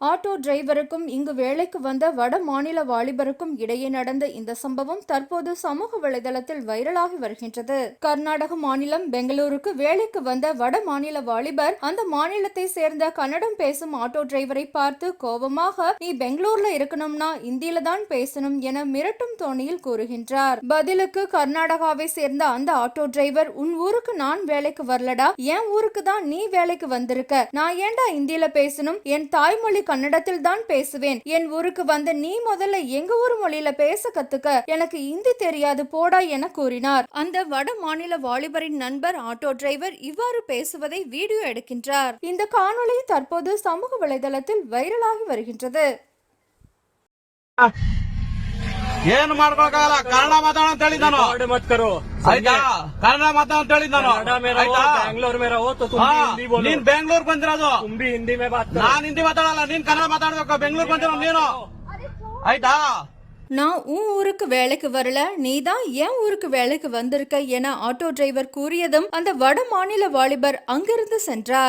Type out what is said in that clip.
Auto டிரைவருக்கும் இங்கு வேலைக்கு வந்த வட மாநில வாலிபருக்கும் இடையே நடந்த இந்த சம்பவம் தற்போது சமூக வலைதளத்தில் வைரலாகி வருகின்றது. கர்நாடக மாநிலம் பெங்களூருக்கு வேலைக்கு வந்த வட மாநில வாலிபர் அந்த மாநிலத்தை சேர்ந்த கன்னடம் பேசும் ஆட்டோ டிரைவரை பார்த்து கோபமாக நீ பெங்களூர்ல இருக்கணும்னா இந்தியில தான் பேசணும் என மிரட்டும் தோணியில் கூறுகின்றார். பதிலுக்கு கர்நாடகாவை சேர்ந்த அந்த ஆட்டோ டிரைவர் உன் ஊருக்கு நான் வேலைக்கு வரலடா. என் ஊருக்கு தான் நீ வேலைக்கு வந்திருக்க. நான் ஏன்டா இந்தியில பேசணும்? என் தாய்மொழி கன்னடத்தில் தான் பேசுவேன். என் ஊருக்கு வந்த நீ முதல்ல எங்க ஊர் மொழியில பேச கத்துக்க? எனக்கு இந்தி தெரியாது போடா என கூறினார். அந்த வட மாநில வாலிபரின் நண்பர் ஆட்டோ டிரைவர் இவ்வாறு பேசுவதை வீடியோ எடுக்கின்றார். இந்த காணொளி தற்போது சமூக வலைதளத்தில் வைரலாகி வருகின்றது. ಏನು ಮಾಡ್ಕೊಳಕಾಗಲ್ಲ ಕನ್ನಡ ಮಾತಾಡೋ ಅಂತ ಹೇಳಿದ್ ನಾನು रिकॉर्ड मत करो ಆಯ್ತಾ ಕನ್ನಡ ಮಾತಾಡೋ ಅಂತ ಹೇಳಿದ್ ನಾನು कनाडा में रहो ಆಯ್ತಾ बैंगलोर में रहो तो तुम ಹಾ, भी हिंदी बोलो ನೀನ್ ಬೆಂಗಳೂರು ಬಂದಿರೋದು तुम भी हिंदी में बात करो ನಾನ್ ಹಿಂದಿ ಮಾತಾಡಲ್ಲ ನೀನ್ ಕನ್ನಡ ಮಾತಾಡ್ಬೇಕು ಬೆಂಗಳೂರು ಬಂದಿರೋ ನೀನು ಆಯ್ತಾ நான் உன் ஊருக்கு வேலைக்கு வரல நீ தான் என் ஊருக்கு வேலைக்கு வந்திருக்க என ஆட்டோ டிரைவர் கூறியதும் அந்த வட மாநில வாலிபர் அங்கிருந்து சென்றார்